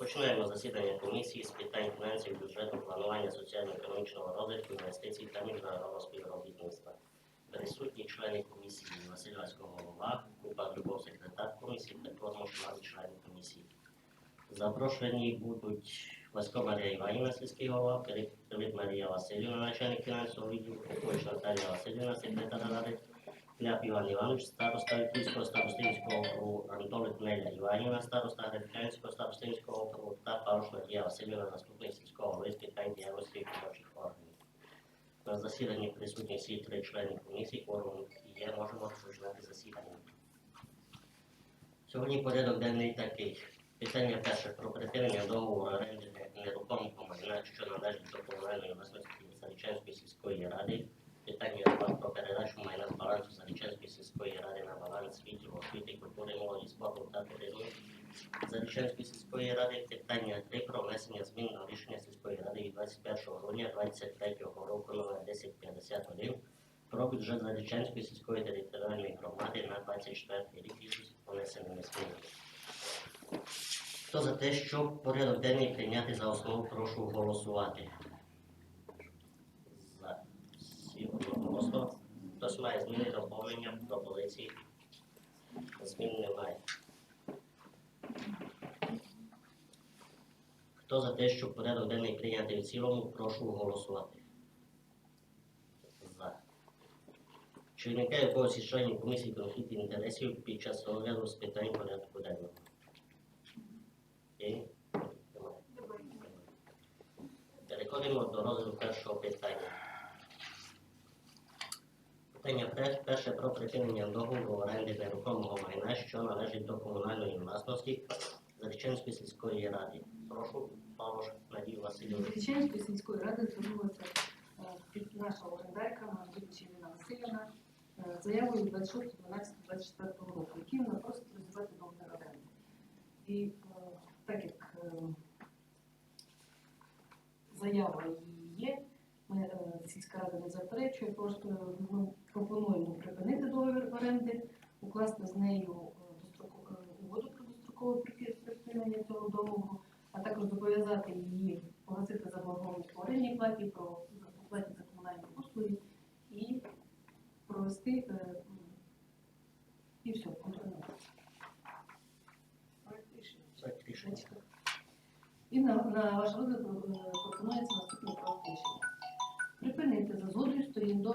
Розпочинаємо засідання комісії з питань фінансів, бюджету, планування соціально-економічного розвитку, інвестицій та міжнародного співробітництва. Присутні члени комісії Василь голова, Купа Любов секретар комісії, Петро Мошман члени комісії. Запрошені будуть Васько Марія Іванівна, сільський голова, Привіт Марія Васильівна, начальник фінансового відділу, Наталія Васильівна, секретар ради, Кляп Іван Іванович, староста Вітівського старостинського округу, Антолик Неля Іванівна, староста Гребчанського старостинського округу та Павш Надія Васильівна, заступник сільського голови з питань діяльності виконавчих органів. На засіданні присутні всі три члени комісії, кворум є, можемо розпочинати засідання. Сьогодні порядок денний такий. Питання перше про припинення договору оренди нерухомого майна, що належить до комунальної власності Зарічанської сільської ради. Питання про передачу майна з балансу Зарічанської сільської ради на баланс відділу освіти, культури, молоді, спорту та туризму Зарічанської сільської ради. Питання три про внесення змін до рішення сільської ради від 21 грудня 2023 року номер 1051 про бюджет Зарічанської сільської територіальної громади на 24 рік із понесеними змінами. Хто за те, щоб порядок денний прийняти за основу, прошу голосувати. За всі одноголосно. Хтось має зміни, доповнення, пропозиції? Змін немає. Хто за те, щоб порядок денний прийняти в цілому, прошу голосувати. За. Чи у із членів комісії конфлікт інтересів під час розгляду з питань порядку денного? Є? Переходимо до розгляду першого питання. Пер- перше про припинення договору оренди нерухомого майна, що належить до комунальної власності Зарічанської сільської ради. Прошу, Павло Надію Васильовну. Звичайської сільської ради звернулася е, наша орендарка Ірина Васильівна е, заявою 26.12.24 року, яким вона просить розвивати договір оренди. І е, так як заява її є, ми, е, сільська рада не заперечує, просто ми пропонуємо припинити договір оренди, укласти з нею е, е, угоду про дострокове припинення цього договору а також зобов'язати її погасити заборгованість по орендній платі, про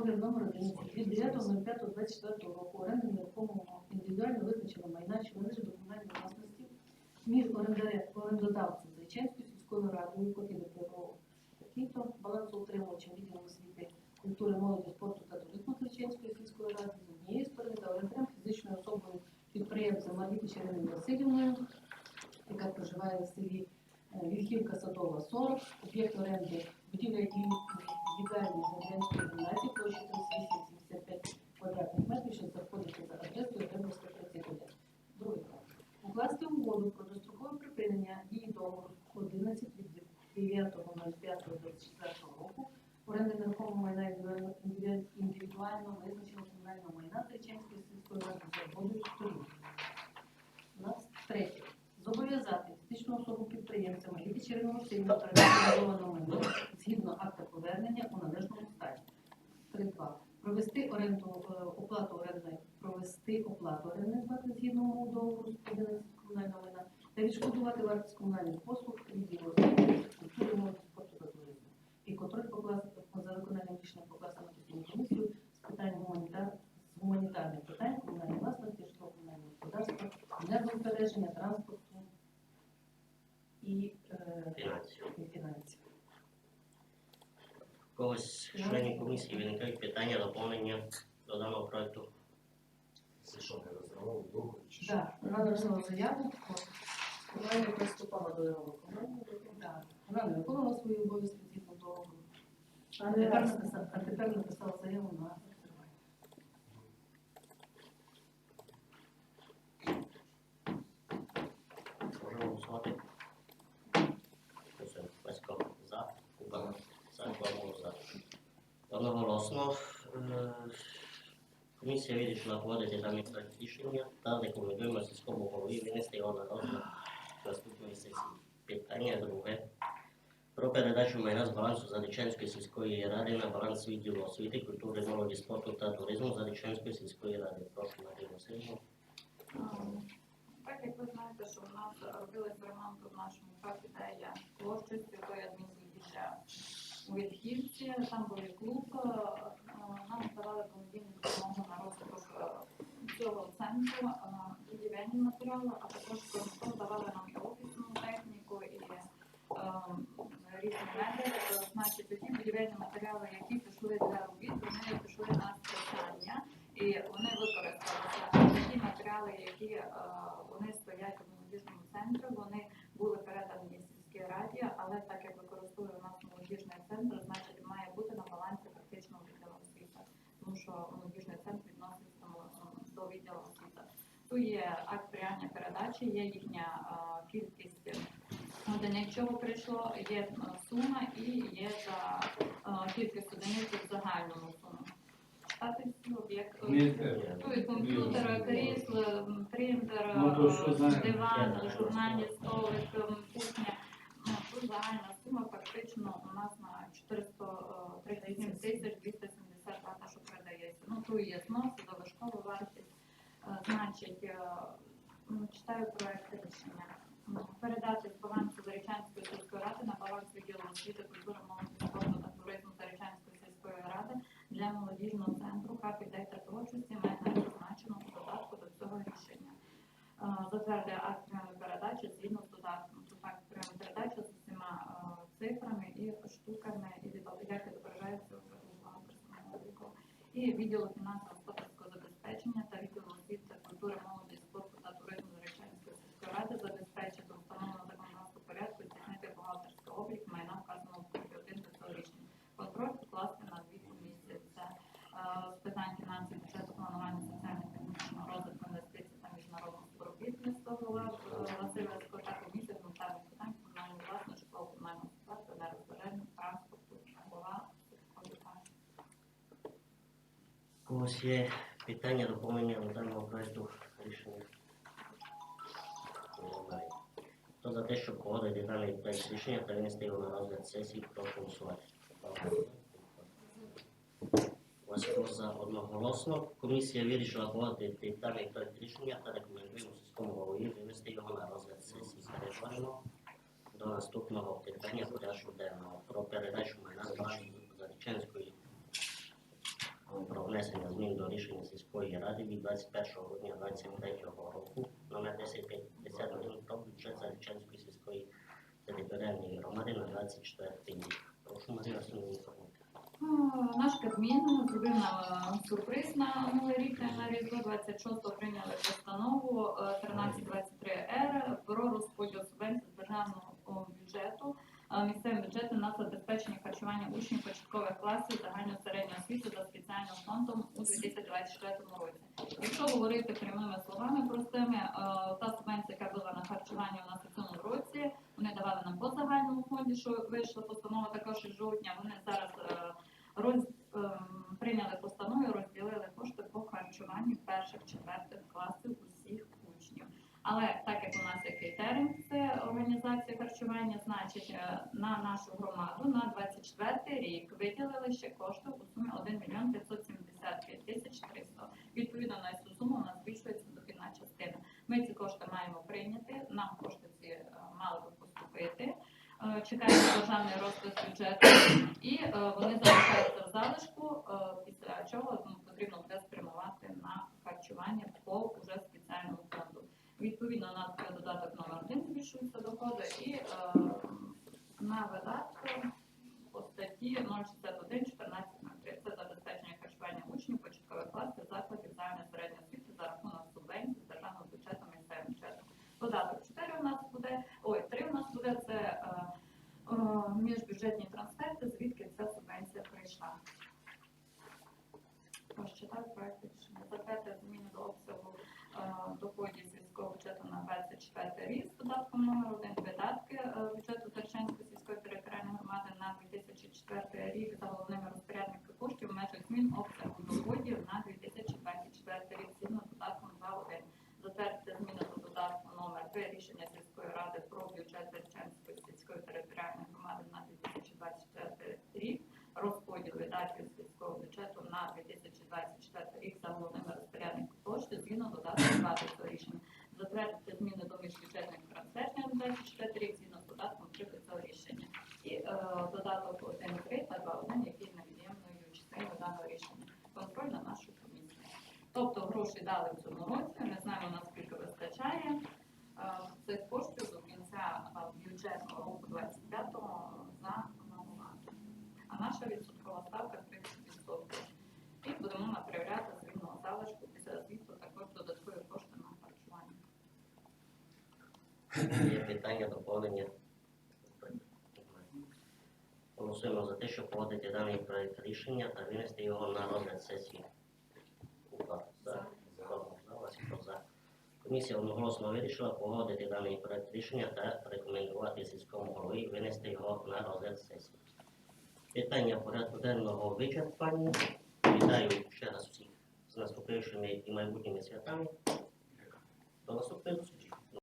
договір номер 11 від 9.05.24 року оренди нерухомого індивідуально визначеного майна, що належить до комунальної власності між орендодавцем Зайчанською сільською радою, ДПРО такий-то балансоутримувачем відділом освіти, культури, молоді, спорту та туризму Зайчанської сільської ради з однієї сторони та орендарем фізичною особою підприємцем Марвіти Череною Васильівною, яка проживає в селі е, Вільхівка Садова 40, об'єкт оренди будівля і дії 11 від 9.05.24 року оренди нерухомого майна індивідуально- визначеного комунального майна Триченської сільської ради за угодою сторін. У нас третє. Зобов'язати фізичну особу підприємця Марії Черного сильно переорганізованого майна згідно акта повернення у належному стані. 3.2. Провести оренду, е, оплату орендної, провести оплату орендної згідно договору з 11 комунального майна та відшкодувати вартість комунальних послуг відділу культури, молоді, спорту та туризму. І контроль покласти за виконанням рішення покласти на комісію з питань гуманітар, з гуманітарних питань комунальної власності, житлово комунального господарства, енергозбереження, транспорту і, е, Фінансів. і фінансів. У Когось з членів комісії виникають питання, доповнення до даного проекту. Це що, не розривав договір чи що? Так, вона написала заяву, Вона не приступала до його виконання. так, вона не виконала свої обов'язки згідно договору. А А тепер написала, а тепер написала заяву на розривання. Можемо голосувати. Голосуємо. Васько за, Куба за, Куба за. Одноголосно. Е, Комісія вирішила даний проект рішення та рекомендуємо сільському голові винести його на розгляд наступної сесії. питання друге. Про передачу майна з балансу Заличанської сільської ради на баланс відділу освіти, культури, молоді, спорту та туризму Заличанської сільської ради. Прошу Марію Васильівну. Так як ви знаєте, що в нас робились ремонт у нашому хаті, де є площадь тої адмінбудівля у Вільхівці, там був клуб, нам давали благодійну допомогу на розвиток е, цього центру, будівельні матеріали, а також крім того давали нам і офісну техніку, і ем, різні меблі. Е, Значить, ті будівельні матеріали, які пішли для робіт, вони пішли на списання. І вони використалися ті матеріали, які е, вони стоять у молодіжному центрі. Вони були передані сільській раді, але так як використовує у нас молодіжний центр, значить має бути на балансі практично відділу освіти, тому що молодіжний центр відноситься до- відділу освіти. Тут є акт прийняття передачі, є їхня е, кількість одиниць, чого прийшло, є е, сума і є за кількість одиниць в загальному Читати всі об'єкти. Ні. Ну, і комп'ютера, крісла, м, принтер, Ну, то що е, диван, журнальні столик, м, кухня. Ну, тут загальна сума фактично у нас на 437 тисяч 270 те, що передається. Ну, тут є знос, залишкова вартість. Е, Значить, е, м, читаю проект рішення. М, Передати з балансу Зарічанської сільської ради на баланс відділу освіти, культури, молоді, спорту та туризму Зарічанської сільської ради для молодіжного центру капі та творчості має зазначено у додатку до цього рішення. Е, Затвердити акт прямої передачі згідно з додатком. Тут акт прямої передачі з усіма е, цифрами і штуками, і від- як відображається вже у бухгалтерському обліку. І відділу фінансово-господарського забезпечення та відділу освіти, культури, молоді, спорту та туризму Заречанської сільської ради забезпечити установлено законодавство порядку і здійснити бухгалтерський облік майна вказаного в пункті 1 до цього рішення. Контроль покласти на дві комісії. Це е, з питань фінансів, бюджету, планування соціально-економічного розвитку інвестицій та міжнародного співробітництва голова е, Васильівського та комісія з гуманітарних питань комунальної власності, житлово комунального господарства, енергозбереження, транспорту, голова сільської У когось є питання доповнення до даного проекту рішення? Немає. Хто за те, щоб погодити даний проект рішення та винести його на розгляд сесії, прошу голосувати. За одноголосно. Комісія вирішила погодити даний проект рішення та рекомендуємо сільському голові винести його на розгляд сесії. Переходимо до наступного питання порядку денного про передачу майна балансу Зарічанської про внесення змін до рішення сільської ради від 21 грудня 2023 року номер 1051 про бюджет Зарічанської сільської територіальної громади на 24 рік. Прошу Марія інформувати. Е, Наш Кабмін зробив нам е, сюрприз на новий рік на різдво 26-го прийняли постанову е, 1323-Р про розподіл субвенцій з державного бюджету е, місцевим бюджетом на забезпечення харчування учнів початкових класів загальної середньої освіти за спеціальним фондом у 2024 році. Якщо говорити прямими словами простими, е, та субвенція, яка була на харчування у нас у цьому році, вони давали нам по загальному фонді, що вийшла постанова також із жовтня. Вони зараз е, роз, ем, прийняли постанову і розділили кошти по харчуванню перших четвертих класів усіх учнів. Але так як у нас є кейтеринг, це організація харчування, значить е, на нашу громаду на 24 рік виділили ще кошти у сумі 1 мільйон 575 тисяч 300. Відповідно на цю суму у нас збільшується дохідна частина. Ми ці кошти маємо прийняти. Нам кошти ці е, мали би поступити. Е, Чекаємо державний розпис бюджету, і е, вони залишаються в залишку, е, після чого ну, потрібно буде спрямувати на харчування по уже спеціальному фонду. Відповідно, на додаток номер один збільшуються доходи, і е, на видатки по статті 061 1403 це забезпечення харчування учнів початкових класів закладів загальної середньої освіти за рахунок субвенцій з державного бюджету місцевим бюджетом. Додаток 4 у нас буде, ой, 3 у нас буде це е, е, міжбюджетні трансферти, звідки ця субвенція прийшла. Прочитаю проект рішення. Затвердити зміни до обсягу е, доходів сільського бюджету на 24 рік з додатком номер 1 видатки е, бюджету Зарчанської сільської територіальної громади на 2004 рік за головними розпорядниками коштів в межах змін обсягу доходів на 2024 рік згідно з додатком 2.1. Затвердити зміни до додатку номер 3 рішення сільської ради про бюджет Зарчанської сільської згідно додатку 2 до цього рішення. Затвердити зміни до міжбюджетних трансфертів на 24 рік згідно з додатком 3 до цього рішення. І е, додаток 1.3 та 2.1, який є невід'ємною частиною даного рішення. Контроль на нашу комісію. Тобто гроші дали в цьому році, не знаємо наскільки вистачає е, цих коштів до кінця е, бюджетного року 25-го за новувати. А наша відсоткова ставка 30%. І будемо направляти з вільного залишку після звіту також додаткові кошти на харчування. Є питання, доповнення? Голосуємо за те, щоб погодити даний проект рішення та винести його на розгляд сесії. Купа за. Кому за, Василько за. Комісія одноголосно вирішила погодити даний проект рішення та рекомендувати сільському голові винести його на розгляд сесії. Питання порядку денного вичерпання. Вітаю ще раз всіх з наступившими і майбутніми святами. До наступних зустрічі.